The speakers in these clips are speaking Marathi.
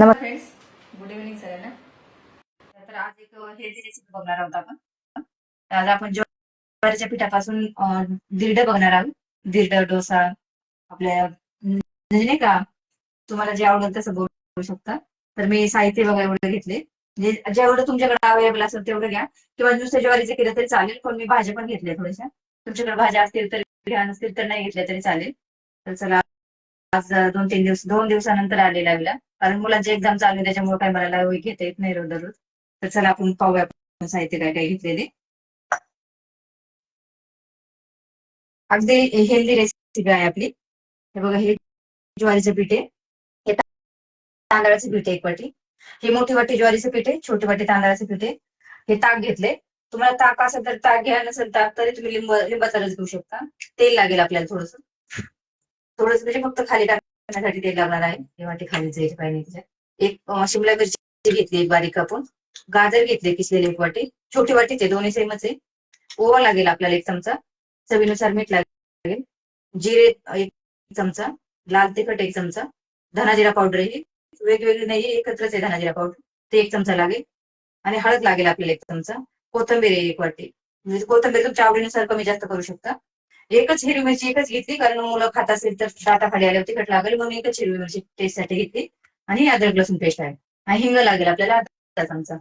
नमस्ते फ्रेंड्स गुड इव्हनिंग सगळ्यांना. तर आज एक हेल्दी रेसिपी बघणार आहोत आपण. आज आपण ज्वारीच्या पिठापासून दीर्ड बघणार आहोत. धिरडं डोसा आपल्या म्हणजे नाही का तुम्हाला जे आवडेल तसं बोलू शकता. तर मी साहित्य बघा एवढं घेतले. म्हणजे जेवढं तुमच्याकडे अवेलेबल असेल तेवढं घ्या. किंवा नुसतं ज्वारीचे केलं तरी चालेल पण मी भाज्या पण घेतल्या थोड्याशा. तुमच्याकडे भाज्या असतील तर घ्या नसतील तर नाही घेतल्या तरी चालेल. तर चला आज दोन तीन दिवस दोन दिवसानंतर आलेला विला. कारण मुलांची एक्झाम चालू आहे त्याच्यामुळे काय मला घेता येत नाही रोज दररोज तर चला आपण पाहूया साहित्य काय काय घेतलेले. अगदी हेल्दी रेसिपी आहे आपली. हे बघा हे ज्वारीचं पीठ आहे. हे तांदळाचं पीठ आहे एक वाटी. हे मोठी वाटी ज्वारीचं पीठ आहे छोटी वाटी तांदळाचं पीठ आहे. हे ताक घेतले तुम्हाला ताक असेल तर ताक घ्या नसेल ताक तरी तुम्ही लिंब लिंबाचा रस घेऊ शकता. तेल लागेल आपल्याला थोडस. थोडस म्हणजे फक्त खाली करण्यासाठी ते लागणार आहे. तेव्हा ते खाली जाईल पाहिजे एक शिमला मिरची घेतली एक बारीक कापून. गाजर घेतले किसलेले एक वाटी. छोटी वाटीच आहे दोन्ही सेमच आहे. ओवा लागेल आपल्याला एक चमचा. चवीनुसार मीठ लागेल. जिरे एक चमचा. लाल तिखट एक चमचा. धनाजिरा पावडर ही. वेगवेगळी नाही एकत्रच आहे धनाजिरा पावडर. ते एक चमचा लागेल. आणि हळद लागेल आपल्याला एक चमचा. कोथंबीर एक वाटी. म्हणजे कोथंबीर तुमच्या आवडीनुसार कमी जास्त करू शकता. एकच हिरवी मिरची एकच घेतली कारण मुलं खात असेल तर दाताखाली आले होते कट लागेल म्हणून एकच हिरवी मिरची टेस्टसाठी घेतली. आणि अद्रक लसूण पेस्ट आहे. आणि हिंग लागेल आपल्याला चमचा.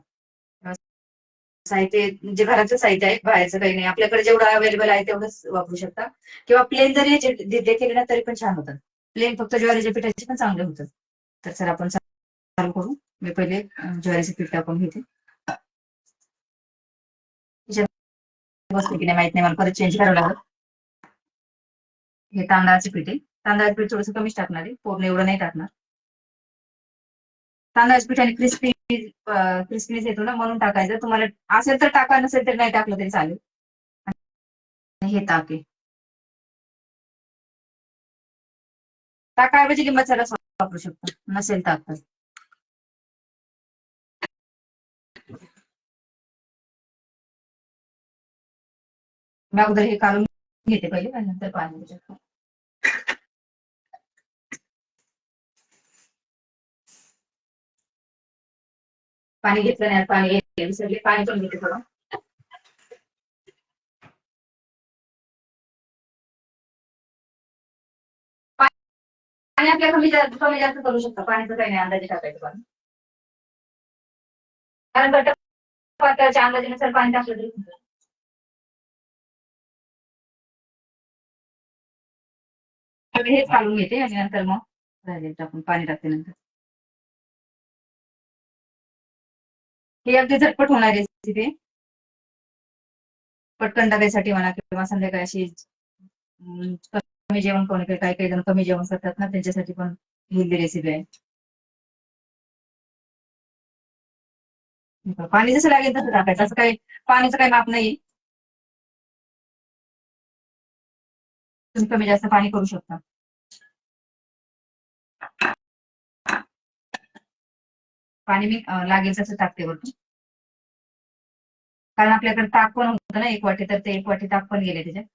साहित्य जे घराचं साहित्य आहे बाहेरचं काही नाही. आपल्याकडे जेवढं अवेलेबल आहे तेवढंच वापरू शकता. किंवा प्लेन जरी दिले केले ना तरी पण छान होतात. प्लेन फक्त ज्वारीच्या पिठाचे पण चांगले होतात. तर सर आपण चालू करू. मी पहिले ज्वारीचे पीठ टाकून घेते. की नाही माहीत नाही मला परत चेंज करावं लागेल. हे तांदळाचे पीठ. आहे तांदळाचे पीठ थोडंसं कमीच टाकणार आहे. पूर्ण एवढं नाही टाकणार. तांदळाचे पीठ आणि क्रिस्पी क्रिस्पीनेस येतो ना म्हणून टाकायचं. तुम्हाला असेल तर टाका नसेल तर नाही टाकलं तरी चालेल. हे ताक आहे. ताकाऐवजी लिंबाचा रस वापरू शकतो. नसेल ताक तर. मी अगोदर हे काढून घेते पहिले आणि नंतर पाणी त्याच्यात. पाणी घेतलं नाही पाणी घेतलं विसरले पाणी पण घेते थोडं. पाणी आपल्या कमी जास्त कमी जास्त करू शकता. पाण्याचं काही नाही अंदाजे टाकायचं पाणी. कारण घटक पात्राच्या अंदाजेनुसार पाणी टाकलं तरी सगळे हेच काढून घेते आणि नंतर मग राहिले टाकून पाणी टाकते नंतर. ही अगदी झटपट होणार रेसिपी आहे. पटकन टाकायसाठी म्हणा किंवा संध्याकाळी अशी कमी जेवण कोणी काही काही काही जण कमी जेवण करतात ना त्यांच्यासाठी पण हेल्दी रेसिपी आहे. पाणी जसं लागेल तसं टाकायचं. असं काही पाण्याचं काही माप नाही. तुम्ही कमी जास्त पाणी करू शकता. पाणी मी लागेल तसं टाकते वरतून. कारण आपल्याकडे ताक पण होतं ना एक वाटी तर ते एक वाटी ताक पण गेले त्याच्यात.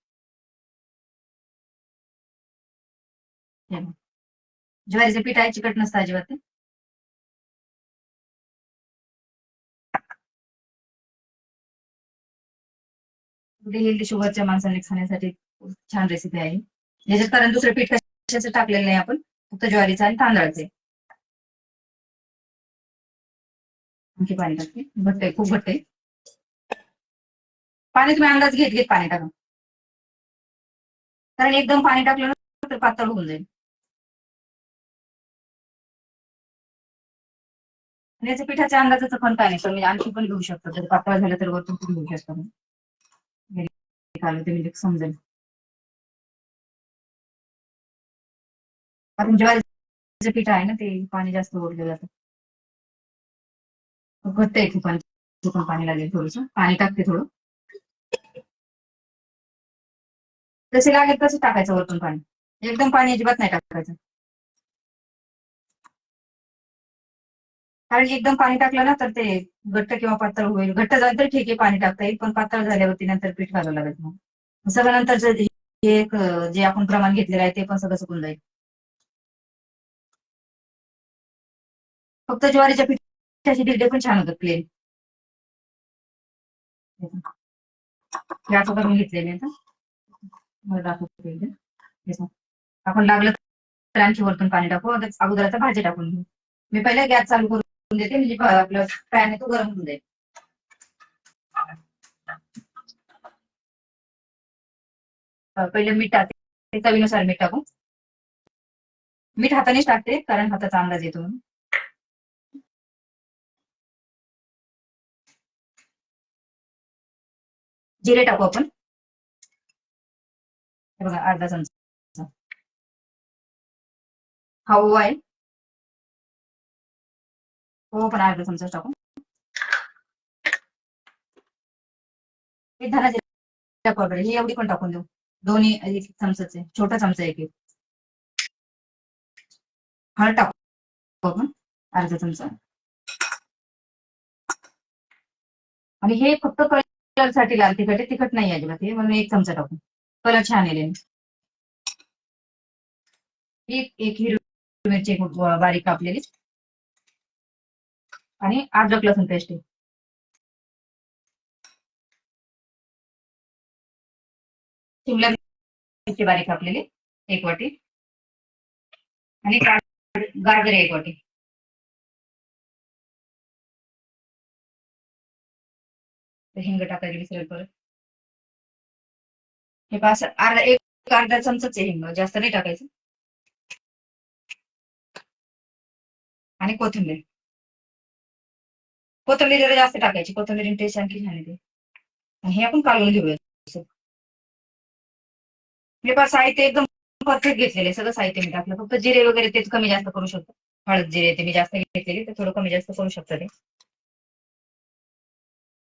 ज्वारीचे पीठ आहे चिकट नसतं अजिबात ते. हेल्दी शुगरच्या माणसांनी खाण्यासाठी छान रेसिपी आहे. याच्यात कारण दुसरं पीठ कशाचं टाकलेलं नाही आपण फक्त ज्वारीचं आणि तांदळाचे आणखी पाणी टाकते. घट्ट आहे खूप घट्ट आहे पाणी तुम्ही अंदाज घेत घेत पाणी टाका. कारण एकदम पाणी टाकलं ना तर पातळ होऊन जाईल. आणि पिठाच्या अंदाजाचं पण काय नाही म्हणजे आणखी पण घेऊ शकतो. जर पातळ झालं तर वरतून पण घेऊ शकतो समजेल. कारण ज्वारीचं पीठ आहे ना ते पाणी जास्त ओढलं जातं. घट्ट आहे खूप पण पाणी लागेल थोडस. पाणी टाकते थोडं. जसे लागेल तसं टाकायचं वरतून पाणी. एकदम पाणी अजिबात नाही टाकायचं. कारण एकदम पाणी टाकलं ना तर ते घट्ट किंवा पातळ होईल. घट्ट झालं तर ठीक आहे पाणी टाकता येईल. पण पातळ झाल्यावरती नंतर पीठ घालावं लागेल. मग सगळं नंतर एक, जे आपण प्रमाण घेतलेलं आहे ते पण सगळं सुकून जाईल. फक्त ज्वारीच्या पिठाचे धिरडे पण छान होतात प्लेन गॅस करून घेतलेले आता. मला आपण लागलं तर आणखी वरतून पाणी टाकू. अगोदर आता भाजी टाकून घेऊ. मी पहिले गॅस चालू करून देते. म्हणजे आपलं पॅन आहे तो गरम होऊन जाईल. पहिले मीठ टाकते. चवीनुसार मीठ टाकू. मीठ हातानेच टाकते कारण हाताचा अंदाज येतो म्हणून. जिरे टाकू आपण. हे बघा अर्धा चमचा. हा ओवा आहे. ओवा पण अर्धा चमचा टाकू. हे धनाचे पावडर ही एवढी पण टाकून देऊ. दोन्ही एक चमचाचे. छोटा चमचा एक एक. हळद टाकू आपण. अर्धा चमचा. आणि हे फक्त कलरसाठी लाल तिखट आहे. तिखट नाही अजिबात हे. म्हणून एक चमचा टाकू. कलर छान येईल एक एक हिरवी मिरची बारीक कापलेली. आणि अद्रक लसूण पेस्ट आहे. शिमला मिरची बारीक कापलेली. एक वाटी. आणि गा- गाजर एक वाटी. हिंग टाकायची विसरेल परत हे पास अर्धा एक अर्धा चमचाच आहे हिंग जास्त नाही टाकायचं. आणि कोथिंबीर. कोथिंबीर जरा जास्त टाकायची कोथिंबीर टेस्ट आणखी छान येते. आणि हे आपण काढून घेऊया. हे पहा साहित्य एकदम परफेक्ट घेतलेले सगळं साहित्य मी टाकलं. फक्त जिरे वगैरे तेच कमी जास्त करू शकतो. हळद जिरे ते मी जास्त घेतलेली ते थोडं कमी जास्त करू शकतो ते.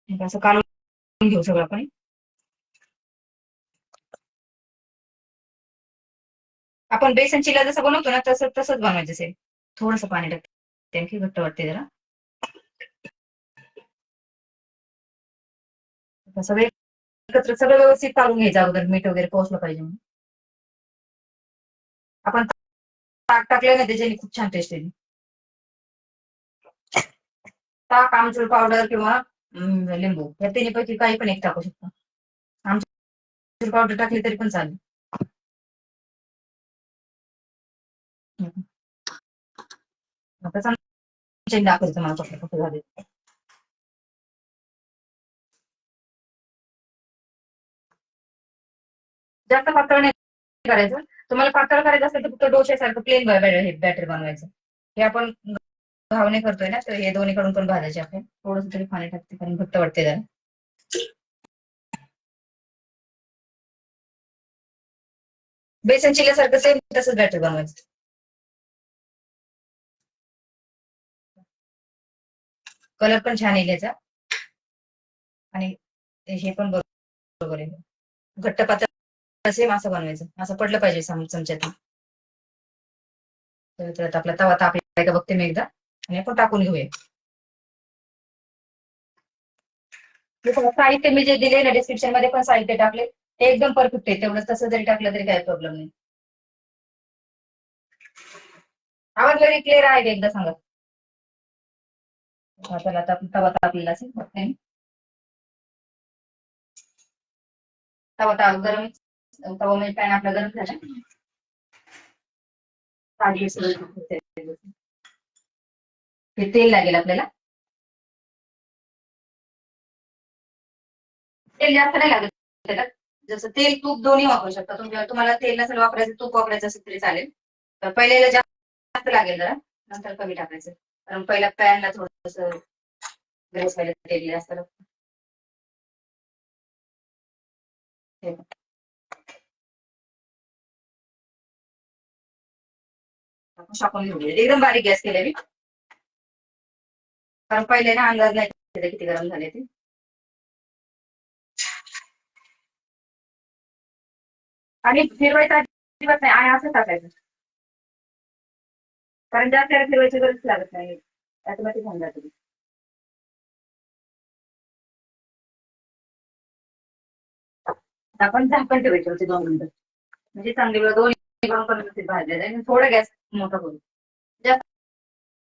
असं काढून घेऊ सगळं आपण. आपण बेसन चिला जसं बनवतो ना तसं तसंच बनवायचं असेल थोडस पाणी टाकते आणखी घट्ट वाटते जरा. सगळे एकत्र सगळं व्यवस्थित काढून घ्यायचं अगोदर मीठ वगैरे पोहोचलं पाहिजे म्हणून. आपण ताक टाकलं ना त्याच्याने खूप छान टेस्ट येते ताक आमचूर पावडर किंवा लिंबू. या तिन्हीपैकी काही पण एक टाकू शकतो. आमची पावडर टाकली तरी पण चालेल. आता तुम्हाला कसं कसं झाले जास्त पातळ नाही करायचं. तुम्हाला पातळ करायचं असेल तर फक्त डोश्यासारखं प्लेन हे बॅटर बनवायचं. हे आपण घावणे करतोय ना तर हे दोन्हीकडून पण भाजायचे आपण. थोडस तरी पाणी टाकते कारण घट्ट वाटते जरा. बेसन चिल्यासारखं सेम तसंच बॅटर बनवायचं. कलर पण छान येईल याचा. आणि हे पण बरोबर आहे घट्ट पातळ सेम असं बनवायचं. असं पडलं पाहिजे चमच्यात चमच्यातून. तर आपला तवा तापला का बघते मी एकदा. आणि आपण टाकून घेऊया. साहित्य मी जे दिले ना डिस्क्रिप्शनमध्ये पण साहित्य टाकले. ते एकदम परफेक्ट आहे. तेवढं तसं जरी टाकलं तरी काही प्रॉब्लेम नाही. आवाज वगैरे क्लिअर आहे का एकदा सांगा. आता तवा तापलेला असेल. तवा ताप गरम तवा म्हणजे पॅन आपला गरम झाला. हे तेल लागेल आपल्याला. तेल जास्त नाही लागत त्याला जसं तेल तूप दोन्ही वापरू शकता. तुमच्या तुम्हाला तेल नसेल वापरायचं तूप वापरायचं असेल तरी चालेल. तर पहिल्याला जास्त लागेल जरा. नंतर कमी टाकायचं. कारण पहिल्या पॅनला थोडस ग्रेस व्हायला तेल जास्त लागतं. शाकून एकदम बारीक गॅस केले मी कारण पहिले ना अंदाज नाही किती गरम झाले ते. आणि फिरवायचा अजिबात नाही आहे असं टाकायचं. कारण जास्त फिरवायची गरज लागत नाही. ऑटोमॅटिक होऊन जातं आपण झाकण ठेवायचे होते दोन मिनिटं. म्हणजे चांगली दोन पण भाजले जाईल आणि गॅस मोठा करू. जास्त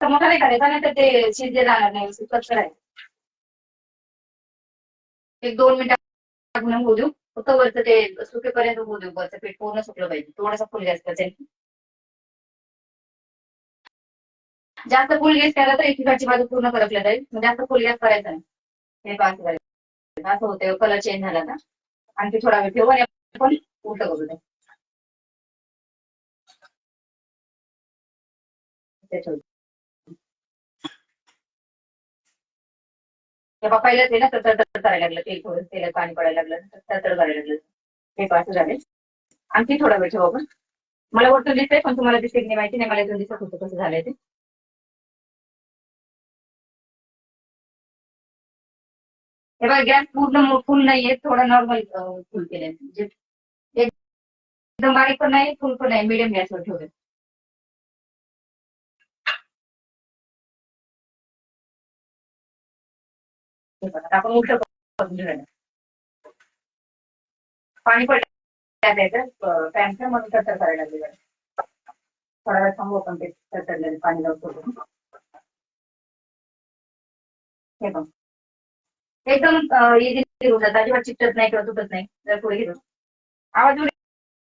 तर मोठा नाही करायचा? नाही तर ते शिजले जाणार नाही व्यवस्थित राहील. एक दोन मिनिटं होऊ देऊ. फक्त वरचं ते सुकेपर्यंत होऊ देऊ. वरचं पीठ पूर्ण सुकलं पाहिजे. थोडासा फुल गॅस करायचा जास्त फुल गॅस केला तर एकीकडची बाजू पूर्ण करपल्या जाईल. जास्त फुल गॅस करायचा नाही. हे पाच करायचं असं होतं कलर चेंज झाला ना आणखी थोडा वेळ ठेवू आणि आपण उलट करू दे ते ठेवू. तेव्हा पहिलं ते ना तर तडतड करायला लागलं. तेल थोडं तेलात पाणी पडायला लागलं तडतड करायला लागलं. हे असं झाले. आणखी थोडा वेळ ठेवू आपण. मला वरतून दिसतंय पण तुम्हाला दिसते की नाही माहिती नाही. मला इथून दिसत होतं कसं झालंय ते. हे बघा गॅस पूर्ण फुल नाहीये थोडा नॉर्मल फुल केलाय. म्हणजे एकदम बारीक पण नाही फुल पण नाही मिडियम गॅसवर ठेवले आपण उलट करून घेऊया पाणी पडलं त्याचं पॅनचं म्हणून करायला लागली थोडा वेळ थांबू आपण ते तडतडलेलं पाणी लावतो हे बघ एकदम इझी होतात अजिबात चिकटत नाही किंवा तुटत नाही जर पुढे घेतो आवाज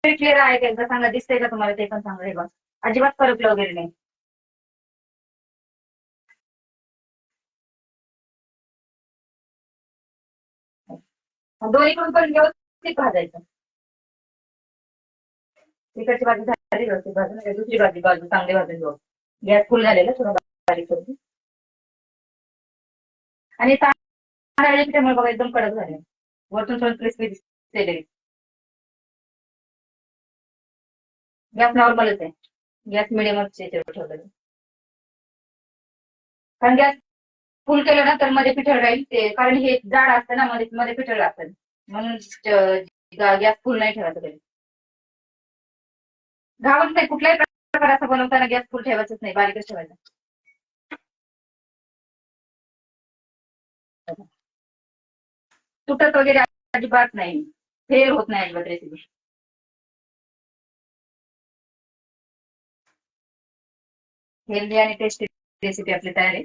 क्लिअर आहे का एकदा सांगा दिसतंय का तुम्हाला? ते पण सांगा हे बघ. अजिबात फरकलं वगैरे नाही. दोन्हीकडून पण व्यवस्थित भाजायचं. तिकडची भाजी झाली व्यवस्थित भाजून म्हणजे दुसरी भाजी बाजू चांगली भाजून घेऊ गॅस फुल झालेला थोडा बारीक करून. आणि तांदळाच्या पिठामुळे बघा एकदम कडक झाले. वरतून थोडं क्रिस्पी दिसते गॅस नॉर्मलच आहे. गॅस मिडियमच ठेवलेलं. कारण गॅस फुल केलं ना तर मध्ये पिठळ राहील ते. कारण हे जाड असतं ना मध्ये मध्ये पिठळ लागतं म्हणून गॅस फुल नाही ठेवायचं कधी. घावत नाही कुठल्याही प्रकार असं बनवताना गॅस फुल ठेवायचंच नाही बारीकच ठेवायचा. तुटत वगैरे अजिबात नाही. फेल होत नाही अजिबात रेसिपी हेल्दी आणि टेस्टी रेसिपी आपली तयार आहे.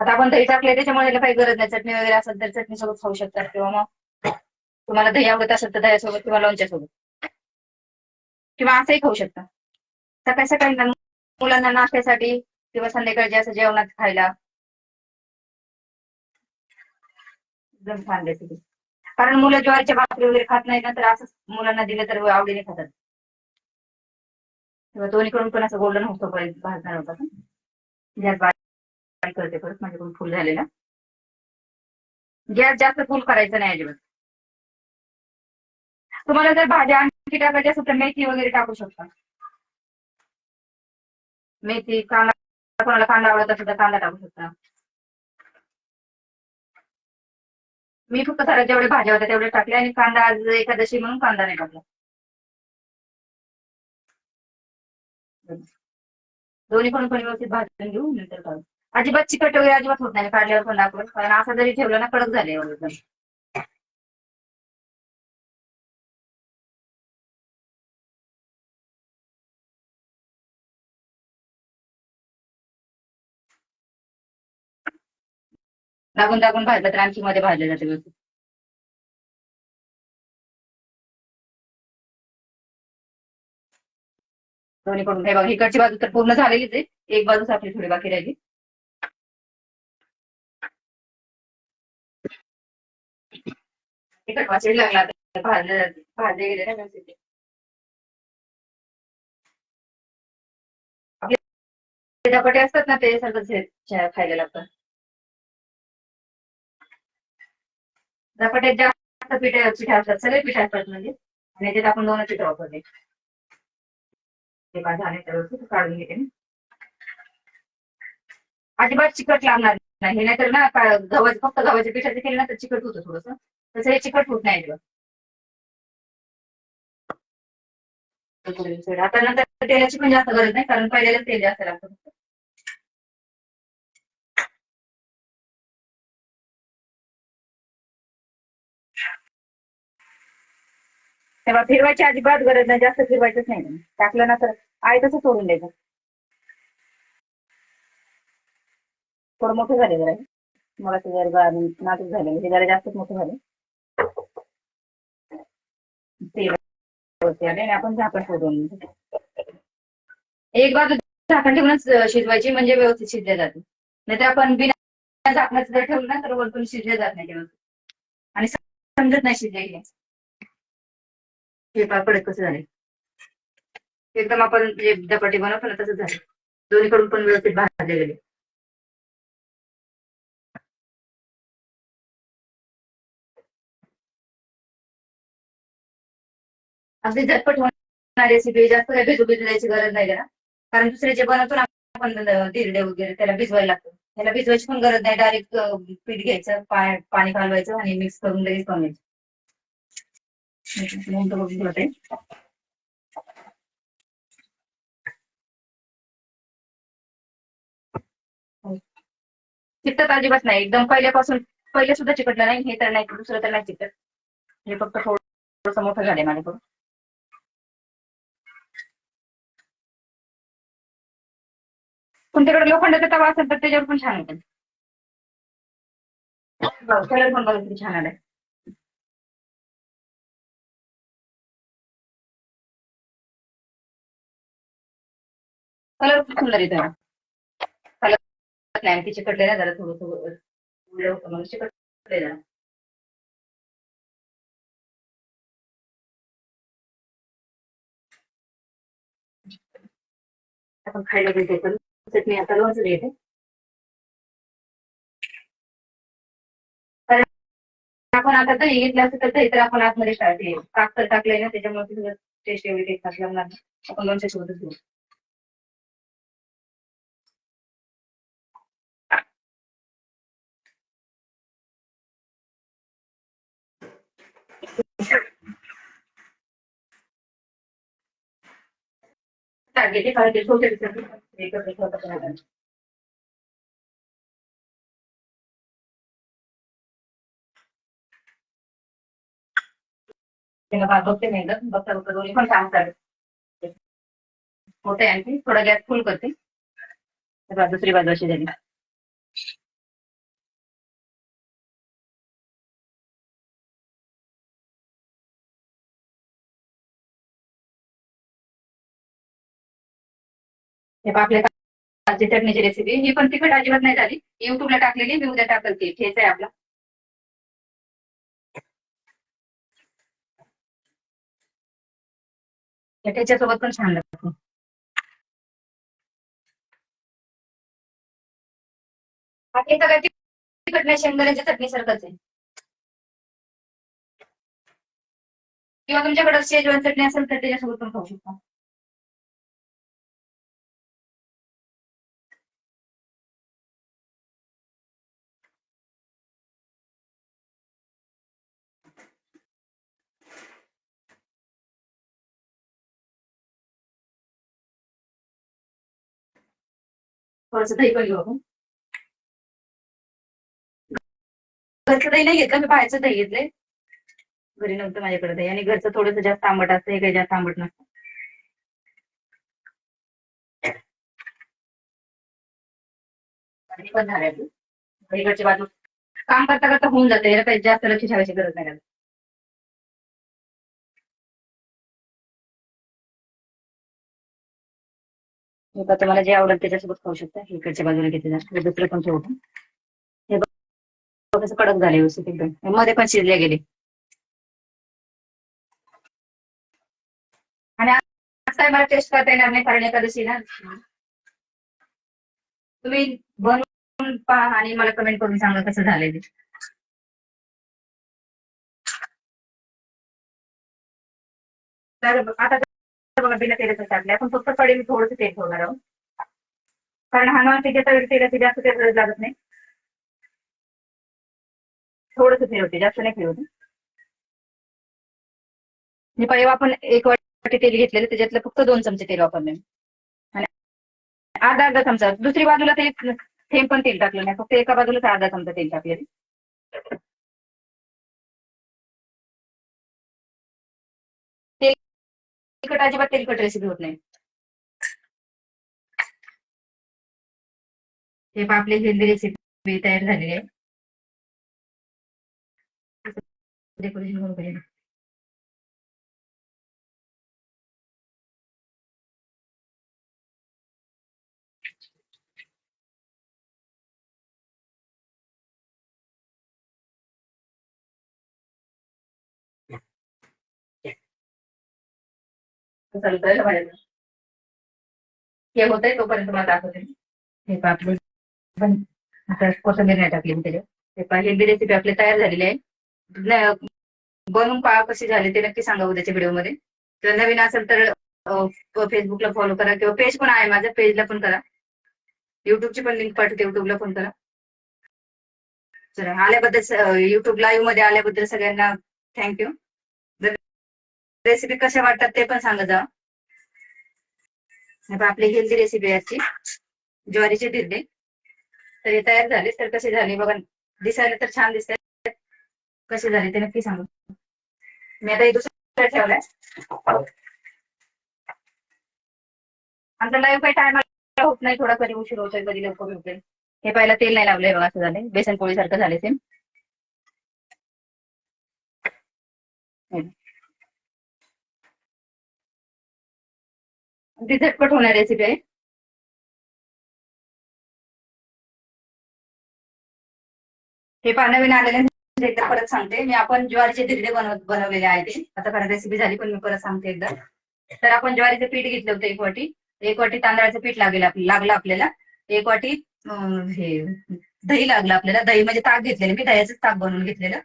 आता आपण दही टाकले त्याच्यामुळे याला काही गरज नाही. चटणी वगैरे असेल तर चटणी सोबत खाऊ शकतात किंवा मग तुम्हाला दही आवडत असेल तर दह्यासोबत किंवा लोणच्या सोबत किंवा असंही खाऊ शकता. सकाळी सकाळी मुलांना नाश्त्यासाठी किंवा संध्याकाळी असं जेवणात खायला. एकदम छान रेसिपी कारण मुलं ज्वारीच्या भाकरी वगैरे खात नाही ना तर असंच मुलांना दिलं तर आवडीने खातात. किंवा दोन्हीकडून पण असं गोल्डन होतो भाजणार होता गॅस बारीक करते परत? माझ्याकडून फुल झालेला. गॅस जास्त फुल करायचं नाही अजिबात. तुम्हाला जर भाज्या आणखी टाकायची असेल तर मेथी वगैरे टाकू शकता. मेथी कांदा कोणाला कांदा आवडत असेल तर कांदा टाकू शकता. मी फक्त घरात जेवढे भाज्या होत्या तेवढे टाकले आणि कांदा आज एकादशी म्हणून कांदा नाही टाकला. दोन्ही पण पण व्यवस्थित भाजून घेऊ नंतर काढू. अजिबात चिकट वगैरे अजिबात होत नाही काढल्यावर पण आपण कारण असं जरी ठेवलं ना कडक झाले एवढं दागून दागून भाजलं तर आणखी मध्ये भाजलं जाते व्यवस्थित. दोन्ही कडून हे बघा इकडची बाजू तर पूर्ण झालेलीच आहे. एक बाजूच आपली थोडी बाकी राहिली. तिकट लागला भाजले भाजले गेले ना व्यवस्थित आपले धपाटे असतात ना ते सारखं खायला लागतात धपाट्यात जास्त पिठ पिठे असतात सगळे पिठा असतात म्हणजे. आणि त्यात आपण दोन पिठं वापरले ते माझं आणि व्यवस्थित काढून घेते अजिबात चिकट लागणार नाही. नाहीतर ना गव्हाचे फक्त गव्हाच्या पिठाचे केले ना तर चिकट होतं थोडंसं. तसं हे चिकट होत नाही आता नंतर तेलाची पण जास्त गरज नाही कारण पहिल्याला तेल जास्त लागतं तेव्हा फिरवायची अजिबात गरज नाही जास्त फिरवायचंच नाही. टाकलं ना तर आहे तसं सोडून द्यायचं. थोडं मोठं झाले जरा मला ते जरा नाजूक झालेलं हे जरा जास्तच मोठं झालं आणि आपण झाकण ठेवून एक बाजू झाकण ठेवूनच शिजवायची म्हणजे व्यवस्थित शिजले जाते. नाहीतर आपण बिना झाकणाचं जर ठेवलं ना तर वरतून शिजले जात नाही व्यवस्थित. आणि समजत नाही शिजले हे पापड कसं झाले एकदम आपण जे धपाटे बनवतो ना तसंच झालं दोन्हीकडून पण व्यवस्थित भाजले गेले अगदी झटपट होणारी रेसिपी जास्त काही भिजू भिजू द्यायची गरज नाही त्याला. कारण दुसरे जे बनवतो ना आपण दिरडे वगैरे त्याला भिजवायला लागतो. त्याला भिजवायची पण गरज नाही. डायरेक्ट पीठ घ्यायचं पाणी घालवायचं आणि मिक्स करून लगेच बनवायचं. नंतर हो. चिकटत अजिबात नाही. एकदम पहिल्यापासून पहिले सुद्धा चिकटलं नाही. हे तर नाही दुसरं तर नाही चिकटत. हे फक्त थोडंसं मोठं झाले माझ्याकडून. तुमच्याकडे लोखंडाचा तवा असेल तर त्याच्यावर पण छान होतं कलर पण बघा किती छान आलाय. कलर खूप सुंदर येतो कलर नाही ती चिकटले ना जरा थोडं थोडं होतं मग चिकटले ना आपण खायला घेते चटणी आता लोणचं घेते आपण आता दही घेतलं असतं तर दही तर आपण आतमध्ये टाकले साखर टाकलंय ना त्याच्यामुळे तुझं टेस्ट एवढी टेस्ट लागणार आपण लोणच्या सोबतच घेऊ. कारण ते छोटे social ठेवतात बघते मी बघता बघता दोन्ही पण काम चालेल मोठे आणखी थोडा गॅस फुल करते दुसरी बाजू अशी झाली हे आपल्या कालची चटणीची रेसिपी ही पण तिखट अजिबात नाही झाली. युट्यूबला टाकलेली मी उद्या टाकल ती. ठेच आहे आपला त्याच्यासोबत पण छान लागतो. बाकी सगळं तिखट नाही शेंगदाण्याच्या चटणी सारखंच आहे. किंवा तुमच्याकडे शेजवान चटणी असेल तर त्याच्यासोबत पण खाऊ शकता. थोडंसं दही पण घेऊ आपण. घरचं दही नाही घेतलं मी बाहेरचं दही घेतले घरी नव्हतं माझ्याकडे दही आणि घरचं थोडंसं जास्त आंबट असतं हे काही जास्त आंबट नसतं पण झाले आपलं. बाजू काम करता करता होऊन जाते याला काही जास्त लक्ष ठेवायची गरज नाही बघा तुम्हाला जे आवडेल त्याच्यासोबत खाऊ शकता. इकडच्या बाजूला घेते जास्त दुसरं पण ठेवतो हे बघा कसं कडक झाले व्यवस्थित एकदम. मध्ये पण शिजले गेले. आणि काय मला टेस्ट करता येणार नाही कारण एकादशी ना. तुम्ही बनवून पहा आणि मला कमेंट करून सांगा कसं झालंय ते. तर आता बघा बिना तेलाचं टाकले आपण फक्त कढई थोडंसं तेल ठेवणार आहोत. कारण हनुमान नॉन तेलाची जास्त तेल लागत नाही. थोडंसं फिरवते जास्त नाही फिरवते. मी पहिला आपण एक वाटी तेल घेतलेलं त्याच्यातलं फक्त दोन चमचे तेल वापरले आणि अर्धा अर्धा चमचा. दुसरी बाजूला ते थेंब पण तेल टाकलं नाही. फक्त एका बाजूलाच अर्धा चमचा तेल टाकलेलं तिखट अजिबात तेलकट रेसिपी होत नाही. हे आपली हेल्दी रेसिपी तयार झालेली आहे. डेकोरेशन करून चालू करायला पाहिजे हे होतंय तोपर्यंत मला दाखवते. हे आपले पण आता कोथंबीर नाही टाकली मी त्याच्यात. हे रेसिपी आपली तयार झालेली आहे. बनवून पहा कशी झाली ते नक्की सांगा उद्याच्या व्हिडिओमध्ये. तर नवीन असेल तर फेसबुकला फॉलो करा किंवा पेज पण आहे माझ्या पेजला पण करा. युट्यूबची पण लिंक पाठवते युट्यूबला पण करा. चला आल्याबद्दल युट्यूब लाईव्हमध्ये आल्याबद्दल सगळ्यांना थँक्यू रेसिपी कशा वाटतात ते पण सांगत जा. आपली हेल्दी रेसिपी याची ज्वारीचे धिरडे तर हे तयार झाले. तर कसे झाले बघा. दिसायला तर छान दिसतात. कसे झाले ते नक्की सांगू. मी आता दुसरा ठेवलाय. आमचा लाईव्ह काही टायम होत नाही. थोडा कधी उशीर होतोय. कधी लवकर होतोय हे पहिला तेल नाही लावलंय बघा. असं झालंय. बेसन पोळी सारखं झाले ते ती झटपट होणार रेसिपी. आहे हे पहा नवीन आलेले एकदा परत सांगते. मी आपण ज्वारीचे दिरडे बनव बनवलेले आहे ते. आता खरं रेसिपी झाली पण मी परत सांगते एकदा. तर आपण ज्वारीचं पीठ घेतलं होतं एक वाटी. एक वाटी तांदळाचं पीठ लागेल लागलं आपल्याला. एक वाटी हे दही लागलं आपल्याला. दही म्हणजे ताक घेतलेलं. मी दह्याचं ताक बनवून घेतलेलं.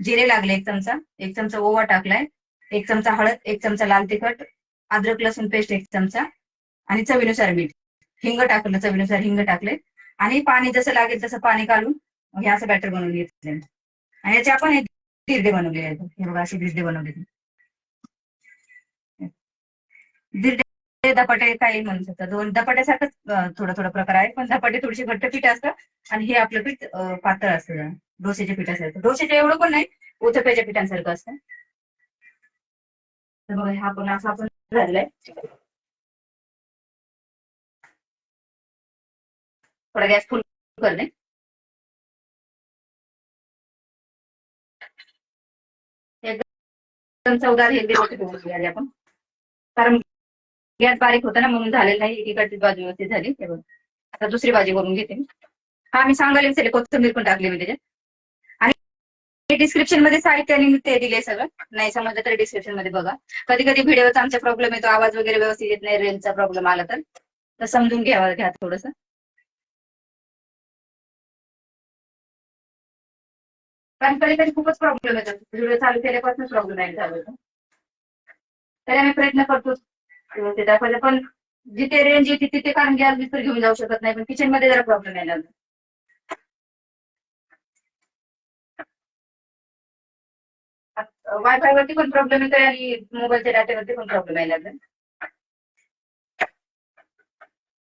जिरे लागले एक चमचा. एक चमचा ओवा टाकलाय. एक चमचा हळद. एक चमचा लाल तिखट. अद्रक लसूण पेस्ट एक चमचा आणि चवीनुसार मीठ. हिंग टाकलं चवीनुसार हिंग टाकले. आणि पाणी जसं लागेल तसं पाणी घालून हे असं बॅटर बनवून घेतले आणि याचे आपण हे धिरडे बनवले आहेत. हे बघा असे धिरडे बनवले धिरडे दपाटे काही म्हणू शकतात दोन दपाट्यासारखंच थोडं थोडा थोडा प्रकार आहे पण दपाटे थोडीशी घट्ट पीठ असतं आणि हे आपलं पीठ पातळ असतं. डोसेच्या डोश्याच्या पिठासारखं. डोश्याच्या एवढं पण नाही उथप्याच्या पिठांसारखं असतं. तर बघा हा पण असं आपण झालेला थोडा गॅस फुल करणे एकदम चौदा हेल्दी रोटी आपण. कारण गॅस बारीक होता ना म्हणून झालेला नाही. एकीकडची बाजू व्यवस्थित झाली. आता दुसरी भाजी करून घेते मी. हा मी सांगायला विसरले. कोथिंबीर पण टाकली मी त्याच्यात. हे डिस्क्रिप्शनमध्ये साहित्य आणि ते दिले सगळं. नाही समजलं तर डिस्क्रिप्शनमध्ये बघा. कधी कधी व्हिडिओचा आमचा प्रॉब्लेम येतो आवाज वगैरे व्यवस्थित येत नाही रेंजचा प्रॉब्लेम आला तर. समजून घ्यावा घ्या थोडस. कारण कधी कधी खूपच प्रॉब्लेम येतात व्हिडिओ चालू केल्यापासून प्रॉब्लेम आहे चालू होतो. तरी आम्ही प्रयत्न करतो. दाखवायचा. पण जिथे रेंज येते तिथे कारण गॅस बिस्तर घेऊन जाऊ शकत नाही. पण किचनमध्ये जरा प्रॉब्लेम यायला लागला. वायफाय वरती पण प्रॉब्लेम येतोय आणि मोबाईलच्या डाट्यावरती पण प्रॉब्लेम यायला लागला